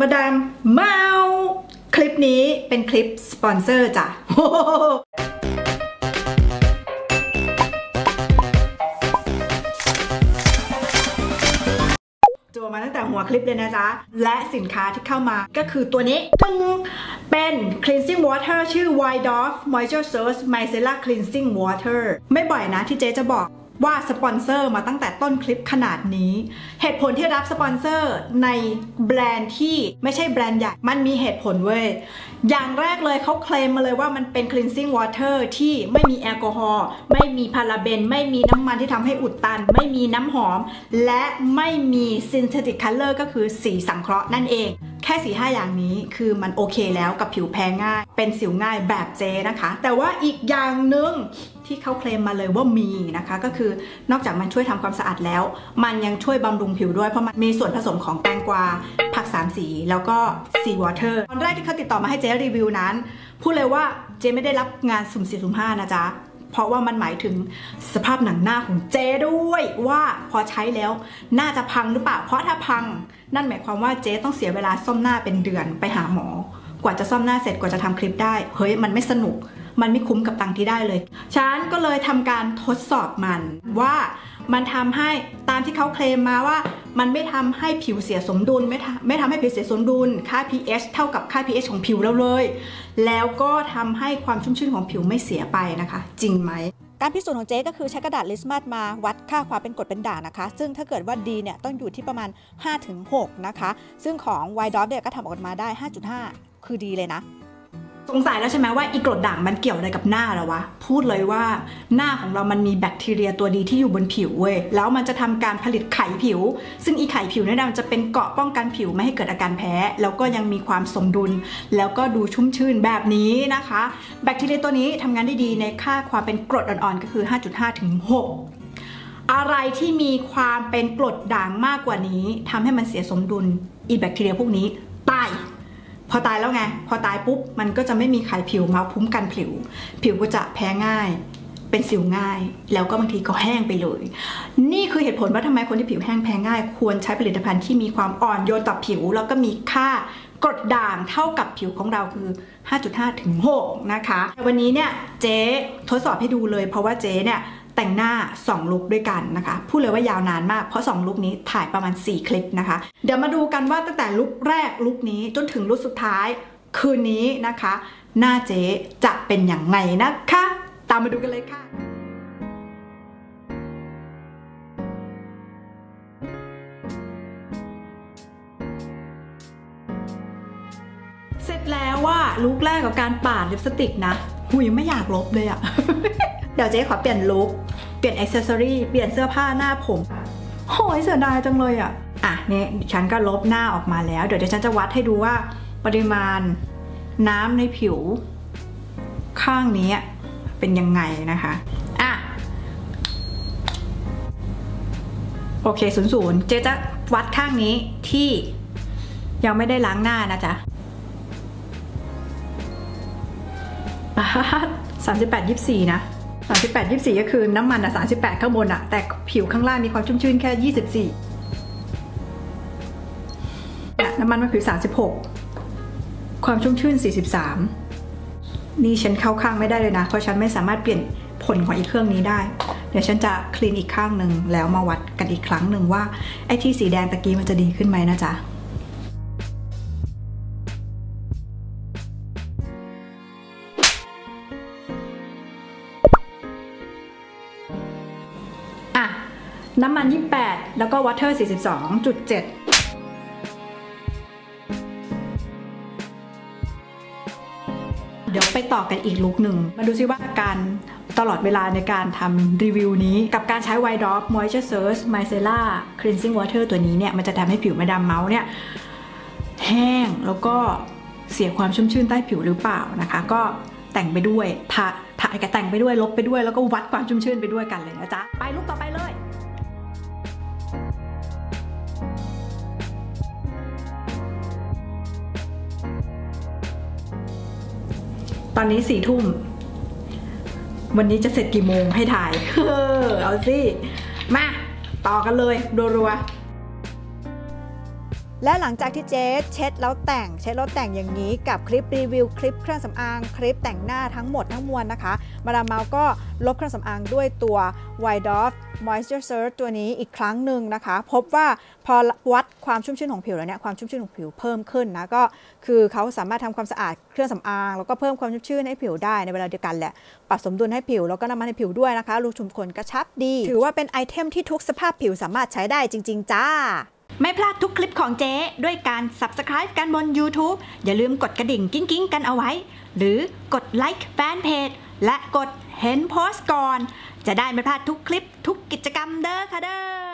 มาดามเมาคลิปนี้เป็นคลิปสปอนเซอร์จ้ะจัวมาตั้งแต่หัวคลิปเลยนะจ๊ะ และสินค้าที่เข้ามาก็คือตัวนี้ตึงเป็น cleansing water ชื่อ Wild Off Moisture Source Micellar Cleansing Water ไม่บ่อยนะที่เจ๊จะบอก ว่าสปอนเซอร์มาตั้งแต่ต้นคลิปขนาดนี้ เหตุผลที่รับสปอนเซอร์ในแบรนด์ที่ไม่ใช่แบรนด์ใหญ่ มันมีเหตุผลเว้ย อย่างแรกเลยเขาเคลมมาเลยว่ามันเป็น cleansing water ที่ไม่มีแอลกอฮอล์ไม่มีพาราเบน ไม่มีน้ำมันที่ทำให้อุดตัน ไม่มีน้ำหอม และไม่มี synthetic color ก็คือสีสังเคราะห์นั่นเองแค่สีห้าอย่างนี้คือมันโอเคแล้วกับผิวแพ้ง่าย เป็นสิวง่ายแบบเจนะคะ แต่ว่าอีกอย่างหนึ่ง ที่เขาเคลมมาเลยว่ามีนะคะ ก็คือนอกจากมันช่วยทำความสะอาดแล้ว มันยังช่วยบำรุงผิวด้วยเพราะมันมีส่วนผสมของแตงกวา ผักสามสี แล้วก็ซีวอเตอร์ตอนแรกที่เขาติดต่อมาให้เจ๊รีวิวนั้น พูดเลยว่าเจ๊ไม่ได้รับงานสุ่มสี่สุ่มห้านะจ๊ะเพราะว่ามันหมายถึงสภาพหนังหน้าของเจด้วยว่าพอใช้แล้วน่าจะพังหรือเปล่า เพราะถ้าพัง นั่นหมายความว่าเจ๊ต้องเสียเวลาซ่อมหน้าเป็นเดือนไปหาหมอ กว่าจะซ่อมหน้าเสร็จกว่าจะทำคลิปได้ เฮ้ยมันไม่สนุก มันไม่คุ้มกับตังค์ที่ได้เลยฉันก็เลยทำการทดสอบมันว่ามันทำให้ตามที่เขาเคลมมาว่า มันไม่ทำให้ผิวเสียสมดุล ไม่ทำไม่ทำให้ผิวเสียสมดุล ค่า pH เท่ากับค่า pH ของผิวเราเลย แล้วก็ทำให้ความชุ่มชื่นของผิวไม่เสียไปนะคะ จริงไหมการพิสูจน์ของเจ๊ก็คือใช้กระดาษลิสมัสมาวัดค่าความเป็นกรดเป็นด่างนะคะ ซึ่งถ้าเกิดว่าดีเนี่ยต้องอยู่ที่ประมาณ 5-6 นะคะ ซึ่งของ y d o p เนี่ยก็ทำออกมาได้ 5.5 คือดีเลยนะ สงสัยแล้วใช่ไหมว่าอีกรดด่างมันเกี่ยวอะไรกับหน้าเราวะ พูดเลยว่าหน้าของเรามันมีแบคทีเรียตัวดีที่อยู่บนผิวเว้ย แล้วมันจะทำการผลิตไขผิว ซึ่งอีไขผิวเนี่ยนะมันจะเป็นเกราะป้องกันผิวไม่ให้เกิดอาการแพ้ แล้วก็ยังมีความสมดุล แล้วก็ดูชุ่มชื่นแบบนี้นะคะ แบคทีเรียตัวนี้ทำงานได้ดีในค่าความเป็นกรดอ่อนๆก็คือ 5.5 ถึง 6อะไรที่มีความเป็นกรดด่างมากกว่านี้ทำให้มันเสียสมดุลอีแบคทีเรียพวกนี้ตาย พอตายแล้วไง พอตายปุ๊บ มันก็จะไม่มีไขผิวมาพุ่มกันผิว ผิวก็จะแพ้ง่าย เป็นสิวง่าย แล้วก็บางทีก็แห้งไปเลย นี่คือเหตุผลว่าทำไมคนที่ผิวแห้งแพ้ง่าย ควรใช้ผลิตภัณฑ์ที่มีความอ่อนโยนต่อผิว แล้วก็มีค่ากรดด่างเท่ากับผิวของเราคือ 5.5 ถึง 6 นะคะ วันนี้เนี่ยเจ๊ทดสอบให้ดูเลย เพราะว่าเจ๊เนี่ย แต่งหน้า 2 ลุคด้วยกันนะคะ พูดเลยว่ายาวนานมาก เพราะ 2 ลุคนี้ถ่ายประมาณ 4 คลิปนะคะ เดี๋ยวมาดูกันว่าตั้งแต่ลุคแรกลุคนี้จนถึงลุคสุดท้ายคืนนี้นะคะ หน้าเจ๊จะเป็นอย่างไงนะคะ ตามมาดูกันเลยค่ะเสร็จแล้วว่าลุคแรกกับการปาดลิปสติกนะหุยไม่อยากลบเลยอะ เดี๋ยวเจ๊ขอเปลี่ยนลุคเปลี่ยนอ็อกเซสซอรี่เปลี่ยนเสื้อผ้าหน้าผมโหยเสียดายจังเลยอะอะเนี่ยฉันก็ลบหน้าออกมาแล้ว เดี๋ยวฉันจะวัดให้ดูว่าปริมาณน้ำในผิว ข้างนี้เป็นยังไงนะคะอะโอเคศูนย์ศูนย์เจ๊จะวัดข้างนี้ที่ยังไม่ได้ล้างหน้านะจ๊ะสามสิบแปดยี่สิบสี่นะ 38 24 ก็คือน้ำมันอะ 38 ข้างบนอะ แต่ผิวข้างล่างมีความชุ่มชื้นแค่ 24น้ำมันมะผิว36 ความชุ่มชื่น 43 นี่ฉันเข้าข้างไม่ได้เลยนะ เพราะฉันไม่สามารถเปลี่ยนผลของอีกเครื่องนี้ได้ เดี๋ยวฉันจะคลีนอีกข้างหนึ่งแล้วมาวัดกันอีกครั้งหนึ่งว่า ไอ้ที่สีแดงตะกี้มันจะดีขึ้นไหมนะจ๊ะ น้ำมัน 28 แล้วก็วอเตอร์ 42.7เดี๋ยวไปต่อกันอีกลุกหนึ่ง มาดูซิว่าการตลอดเวลาในการทำรีวิวนี้ กับการใช้ White Drop Moisture Surge Micellar Cleansing Water ตัวนี้เนี่ย มันจะทำให้ผิวมาดามเมาส์เนี่ย แห้งแล้วก็เสียความชุ่มชื่นใต้ผิวหรือเปล่านะคะ ก็แต่งไปด้วยทาถ่ายกับแต่งไปด้วยลบไปด้วยแล้วก็วัดความชุ่มชื่นไปด้วยกันเลยนะจ๊ะ ไปลุกต่อไปเลย ตอนนี้สี่ทุ่ม วันนี้จะเสร็จกี่โมงให้ถ่าย เออเอาสิ มา ต่อกันเลยรัวๆ และหลังจากที่เจ๊เช็ดแล้วแต่งเช็ดแล้วแต่งอย่างนี้กับคลิปรีวิวคลิปเครื่องสำอางคลิปแต่งหน้าทั้งหมดทั้งมวลนะคะ มาดามเมาก็ลบเครื่องสำอางด้วยตัว White Dove Moisture Surge ตัวนี้อีกครั้งหนึ่งนะคะ พบว่าพอวัดความชุ่มชื้นของผิวแล้วเนี่ยความชุ่มชื้นของผิวเพิ่มขึ้นนะก็คือเขาสามารถทำความสะอาดเครื่องสำอาง แล้วก็เพิ่มความชุ่มชื้นให้ผิวได้ในเวลาเดียวกันแหละปรับสมดุลให้ผิวแล้วก็น้ำมันให้ผิวด้วยนะคะรูขุมขนกระชับดี ถือว่าเป็นไอเทมที่ทุกสภาพผิวสามารถใช้ได้จริง ๆ จ้า ไม่พลาดทุกคลิปของเจ๊ ด้วยการ Subscribe กันบน YouTube อย่าลืมกดกระดิ่งกิ้งกิ้งกันเอาไว้ หรือกดไลค์แฟนเพจและกดเห็นโพสต์ก่อน จะได้ไม่พลาดทุกคลิปทุกกิจกรรมเด้อค่ะเด้อ